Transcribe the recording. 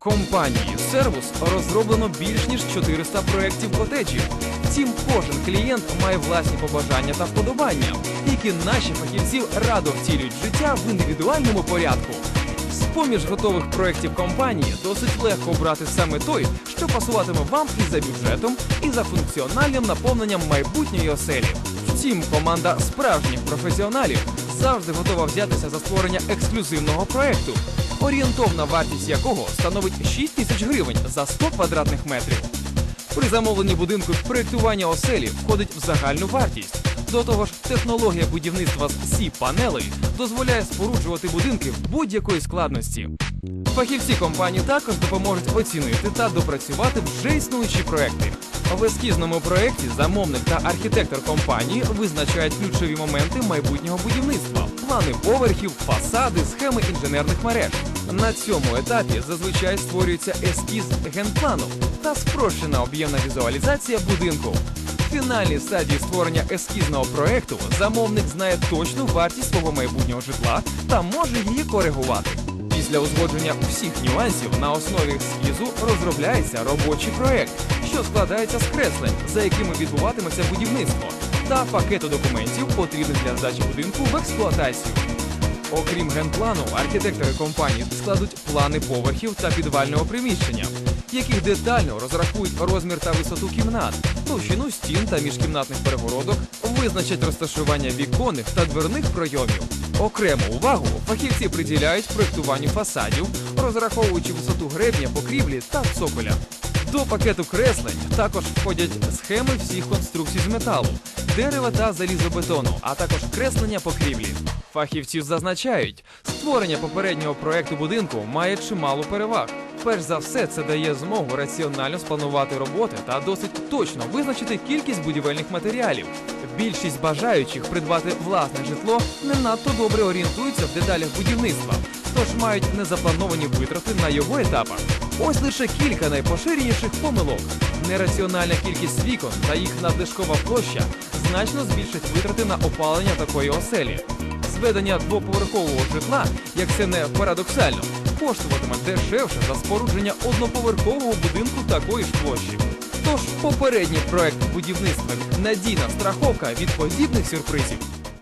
Компанією Сервус розроблено більш ніж 400 проєктів котеджів. Втім, кожен клієнт має власні побажання та вподобання, які наші фахівці радо втілюють життя в індивідуальному порядку. З-поміж готових проєктів компанії досить легко обрати саме той, що пасуватиме вам і за бюджетом, і за функціональним наповненням майбутньої оселі. Втім, команда справжніх професіоналів завжди готова взятися за створення ексклюзивного проєкту, орієнтовна вартість якого становить 6 тисяч гривень за 100 квадратних метрів. При замовленні будинку проєктування оселі входить в загальну вартість. До того ж, технологія будівництва з сі панелей дозволяє споруджувати будинки будь-якої складності. Фахівці компанії також допоможуть оцінити та допрацювати вже існуючі проекти. В ескізному проєкті замовник та архітектор компанії визначають ключові моменти майбутнього будівництва, плани поверхів, фасади, схеми інженерних мереж. На цьому етапі зазвичай створюється ескіз генплану та спрощена об'ємна візуалізація будинку. В фінальній стадії створення ескізного проекту замовник знає точну вартість свого майбутнього житла та може її коригувати. Після узгодження всіх нюансів на основі ескізу розробляється робочий проект, що складається з креслень, за якими відбуватиметься будівництво, та пакету документів, потрібних для здачі будинку в експлуатацію. Окрім генплану, архітектори компанії складуть плани поверхів та підвального приміщення, в яких детально розрахують розмір та висоту кімнат, товщину стін та міжкімнатних перегородок, визначать розташування віконних та дверних пройомів. Окрему увагу фахівці приділяють проєктуванню фасадів, розраховуючи висоту гребня, покрівлі та цоколя. До пакету креслень також входять схеми всіх конструкцій з металу, дерева та залізобетону, а також креслення покрівлі. Фахівці зазначають, створення попереднього проекту будинку має чимало переваг. Перш за все, це дає змогу раціонально спланувати роботи та досить точно визначити кількість будівельних матеріалів. Більшість бажаючих придбати власне житло не надто добре орієнтуються в деталях будівництва, тож мають незаплановані витрати на його етапах. Ось лише кілька найпоширеніших помилок. Нераціональна кількість вікон та їх надлишкова площа значно збільшить витрати на опалення такої оселі. Зведення двоповерхового житла, як це не парадоксально, коштуватиме дешевше за спорудження одноповерхового будинку такої ж площі. Тож попередній проект будівництва надійна страховка від подібних сюрпризів.